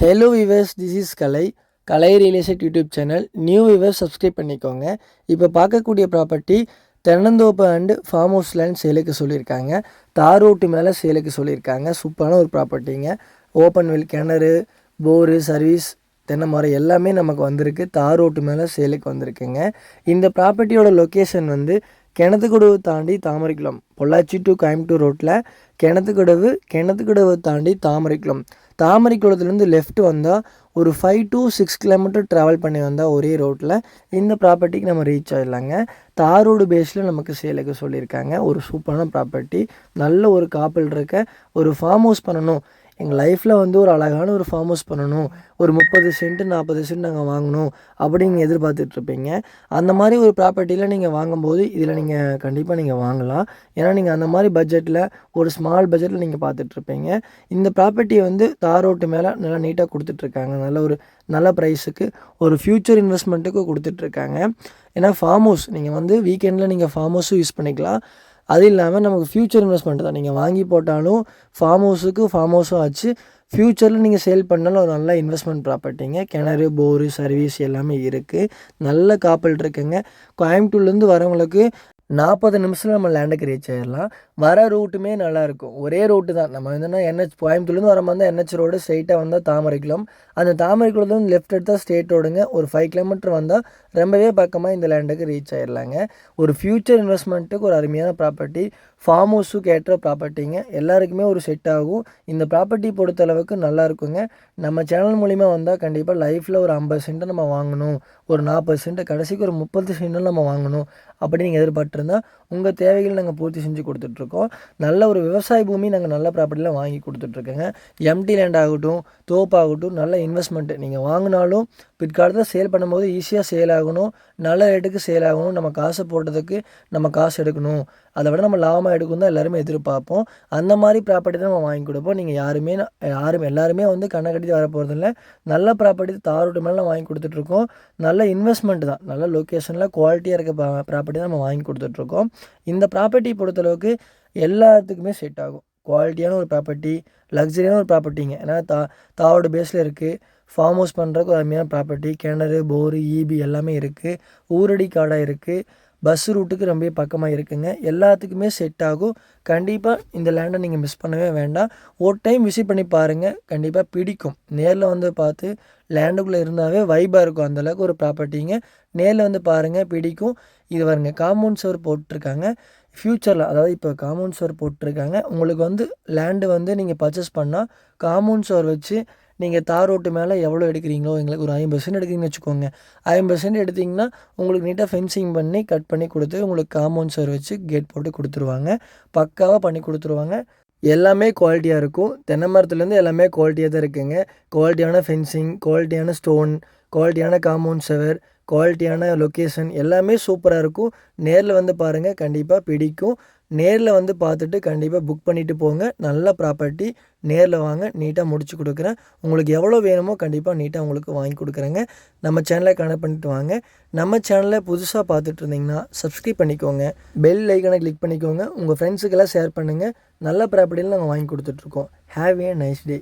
Hello viewers this is Kalai Kalai real estate YouTube channel new viewers subscribe பண்ணிக்கோங்க. இப்போ பார்க்கக்கூடிய property தென்னந்தோப்பு and farm house land சேலுக்கு சொல்லியிருக்காங்க. தார் ரோட்டு மேலே சேலுக்கு சொல்லியிருக்காங்க. சூப்பரான ஒரு ப்ராப்பர்ட்டிங்க ஓப்பன் வில் கிணறு போரு சர்வீஸ் தென்னை மரம் எல்லாமே நமக்கு வந்திருக்கு. தார் ரோட்டு மேலே சேலுக்கு வந்திருக்குங்க. இந்த ப்ராப்பர்ட்டியோட லொக்கேஷன் வந்து கிணத்துக்குடவு தாண்டி தாமரைக்குளம். பொள்ளாச்சி டு கோயம்புத்தூர் ரோட்டில் கிணத்துக்குடவு கிணத்துக்குடவு தாண்டி தாமரைக்குளம். தாமரைக்குளத்துலேருந்து லெஃப்ட் வந்தால் ஒரு five to six kilometre travel பண்ணி வந்தால் ஒரே ரோட்டில் இந்த ப்ராப்பர்ட்டிக்கு நம்ம ரீச் ஆகிடலாங்க தார் ரோடு பேஸில் நமக்கு சேலுக்கு சொல்லியிருக்காங்க. ஒரு சூப்பரான ப்ராப்பர்ட்டி நல்ல ஒரு காப்பில் இருக்க ஒரு ஃபார்ம் ஹவுஸ் பண்ணணும். எங்கள் லைஃப்பில் வந்து ஒரு அழகான ஒரு ஃபார்ம் ஹவுஸ் பண்ணணும். ஒரு முப்பது சென்ட் நாற்பது சென்ட் நாங்கள் வாங்கணும் அப்படின்னு எதிர்பார்த்துட்ருப்பீங்க அந்த மாதிரி ஒரு ப்ராப்பர்ட்டியில் நீங்கள் வாங்கும்போது இதில் நீங்கள் கண்டிப்பாக நீங்கள் வாங்கலாம். ஏன்னா நீங்கள் அந்த மாதிரி பட்ஜெட்டில் ஒரு ஸ்மால் பட்ஜெட்டில் நீங்கள் பார்த்துட்ருப்பீங்க இந்த ப்ராப்பர்ட்டியை வந்து தார் ரோட்டு மேலே நல்லா நீட்டாக கொடுத்துட்ருக்காங்க நல்ல ஒரு நல்ல ப்ரைஸுக்கு ஒரு ஃப்யூச்சர் இன்வெஸ்ட்மெண்ட்டுக்கு கொடுத்துட்ருக்காங்க ஏன்னா ஃபார்ம் ஹவுஸ் நீங்கள் வந்து வீக்கெண்டில் நீங்கள் ஃபார்ம் ஹவுஸும் யூஸ் பண்ணிக்கலாம். அது இல்லாமல் நமக்கு ஃப்யூச்சர் இன்வெஸ்ட்மெண்ட் தான். நீங்கள் வாங்கி போட்டாலும் ஃபார்ம் ஹவுஸுக்கு ஃபார்ம் ஹவுஸும் ஆச்சு ஃப்யூச்சரில் நீங்கள் சேல் பண்ணாலும் ஒரு நல்ல இன்வெஸ்ட்மெண்ட் ப்ராப்பர்ட்டிங்க கிணறு போரு சர்வீஸ் எல்லாமே இருக்குது நல்ல காப்பல் இருக்குங்க. கோயம்புத்தூர்லேருந்து வரவங்களுக்கு நாற்பது நிமிஷத்தில் நம்ம லேண்டுக்கு ரீச் ஆயிடலாம் வர ரூட்டுமே நல்லாயிருக்கும் ஒரே ரூட்டு தான். நம்ம என்னென்னா என்ஹெச் கோயம்புத்தூர்லேருந்து வர மாதிரி என்ஹெச் ரோடு ஸ்ட்ரைட்டாக வந்தால் தாமரைக்குளம். அந்த தாமரைக்குளத்துலேருந்து லெஃப்ட் எடுத்தால் ஸ்டேட் ரோடுங்க ஒரு ஃபைவ் கிலோமீட்டர் வந்தால் ரொம்பவே பக்கமாக இந்த லேண்டுக்கு ரீச் ஆயிடலாங்க ஒரு ஃப்யூச்சர் இன்வெஸ்ட்மெண்ட்டுக்கு ஒரு அருமையான ப்ராப்பர்ட்டி ஃபார்ம் ஹவுஸுக்கு ஏற்ற ப்ராப்பர்ட்டிங்க எல்லாருக்குமே ஒரு செட் ஆகும். இந்த ப்ராப்பர்ட்டி பொறுத்த அளவுக்கு நல்லா இருக்குங்க நம்ம சேனல் மூலிமா வந்தால் கண்டிப்பாக லைஃப்பில் ஒரு ஐம்பது சென்ட்டை நம்ம வாங்கணும். ஒரு நாற்பது சென்ட்டு கடைசிக்கு ஒரு முப்பது சென்ட்டு நம்ம வாங்கணும். அப்படி நீங்கள் மட்டும்தான் உங்கள் தேவைகளை நாங்கள் பூர்த்தி செஞ்சு கொடுத்துட்ருக்கோம். நல்ல ஒரு விவசாய பூமி நாங்கள் நல்ல ப்ராப்பர்ட்டியில் வாங்கி கொடுத்துட்ருக்கோங்க. எம்டி லேண்ட் ஆகட்டும் தோப்பாகட்டும் நல்ல இன்வெஸ்ட்மெண்ட்டு நீங்கள் வாங்கினாலும் பிற்காலத்தில் சேல் பண்ணும்போது ஈஸியாக சேல் ஆகணும். நல்ல ரேட்டுக்கு சேல் ஆகணும். நம்ம காசு போட்டதுக்கு நம்ம காசு எடுக்கணும். அதை விட நம்ம லாபமாக எடுக்கணும் தான் எல்லாருமே எதிர்பார்ப்போம். அந்த மாதிரி ப்ராப்பர்ட்டி தான் நம்ம வாங்கி கொடுப்போம். நீங்கள் யாருமே யாரும் எல்லாருமே வந்து கண்ணை கட்டி வர போகிறதில்ல நல்ல ப்ராப்பர்ட்டி தாரோட்டு மேலே வாங்கி கொடுத்துட்ருக்கோம். நல்ல இன்வெஸ்ட்மெண்ட் தான். நல்ல லொக்கேஷனில் குவாலிட்டியாக இருக்க ப்ராப்பர்ட்டி தான் நம்ம வாங்கி கொடுத்துட்ருக்கோம். இந்த ப்ராப்பர்ட்டி பொறுத்தளவுக்கு எல்லாத்துக்குமே செட் ஆகும். குவாலிட்டியான ஒரு ப்ராப்பர்ட்டி லக்ஸரியான ஒரு ப்ராப்பர்ட்டிங்க ஏன்னா தா தாவோட பேஸில் இருக்குது ஃபார்ம் ஹவுஸ் பண்ணுறதுக்கு ஒரு அருமையான ப்ராப்பர்ட்டி கிணறு போரு ஈபி எல்லாமே இருக்குது ஊரடி காடாக இருக்குது பஸ் ரூட்டுக்கு ரொம்ப பக்கமாக இருக்குங்க. எல்லாத்துக்குமே செட் ஆகும். கண்டிப்பாக இந்த லேண்டை நீங்கள் மிஸ் பண்ணவே வேண்டாம். ஒரு டைம் விசிட் பண்ணி பாருங்கள் கண்டிப்பாக பிடிக்கும். நேரில் வந்து பார்த்து லேண்டுக்குள்ளே இருந்தாவே வைபாக இருக்கும். அந்தளவுக்கு ஒரு ப்ராப்பர்ட்டிங்க நேரில் வந்து பாருங்கள் பிடிக்கும். இது வருங்க காம்பவுண்ட் சவர் போட்டிருக்காங்க. ஃப்யூச்சரில் அதாவது இப்போ காம்பவுண்ட் சவர் போட்டிருக்காங்க. உங்களுக்கு வந்து லேண்டு வந்து நீங்கள் பர்ச்சேஸ் பண்ணால் காம்பவுண்ட் சவர் வச்சு நீங்கள் தார் ரோட்டு மேலே எவ்வளோ எடுக்கிறீங்களோ எங்களுக்கு ஒரு ஐம்பது சென்ட் எடுக்கிறீங்கன்னு வச்சுக்கோங்க. ஐம்பது சென்ட் எடுத்திங்கன்னா உங்களுக்கு நீட்டாக ஃபென்சிங் பண்ணி கட் பண்ணி கொடுத்து உங்களுக்கு காம்பவுண்ட் சவர் வச்சு கேட் போட்டு கொடுத்துருவாங்க. பக்காவாக பண்ணி கொடுத்துருவாங்க. எல்லாமே குவாலிட்டியாக இருக்கும். தென்னை மரத்துலேருந்து எல்லாமே குவாலிட்டியாக தான் இருக்குங்க. குவாலிட்டியான ஃபென்சிங் குவாலிட்டியான ஸ்டோன் குவாலிட்டியான காம்பவுண்ட் சவர் குவாலிட்டியான லொக்கேஷன் எல்லாமே சூப்பராக இருக்கும். நேரில் வந்து பாருங்கள் கண்டிப்பாக பிடிக்கும். நேரில் வந்து பார்த்துட்டு கண்டிப்பாக புக் பண்ணிவிட்டு போங்க. நல்ல ப்ராப்பர்ட்டி நேரில் வாங்க நீட்டாக முடிச்சு கொடுக்குறேன். உங்களுக்கு எவ்வளோ வேணுமோ கண்டிப்பாக நீட்டாக உங்களுக்கு வாங்கி கொடுக்குறேங்க. நம்ம சேனலை கனெக்ட் பண்ணிட்டு வாங்க. நம்ம சேனலை புதுசாக பார்த்துட்டு இருந்தீங்கன்னா சப்ஸ்கிரைப் பண்ணிக்கோங்க. பெல் ஐக்கனை கிளிக் பண்ணிக்கோங்க. உங்கள் ஃப்ரெண்ட்ஸுக்கெல்லாம் ஷேர் பண்ணுங்கள் நல்ல ப்ராப்பர்ட்டியில் நாங்கள் வாங்கி கொடுத்துட்ருக்கோம் ஹாவ் ஏ நைஸ் டே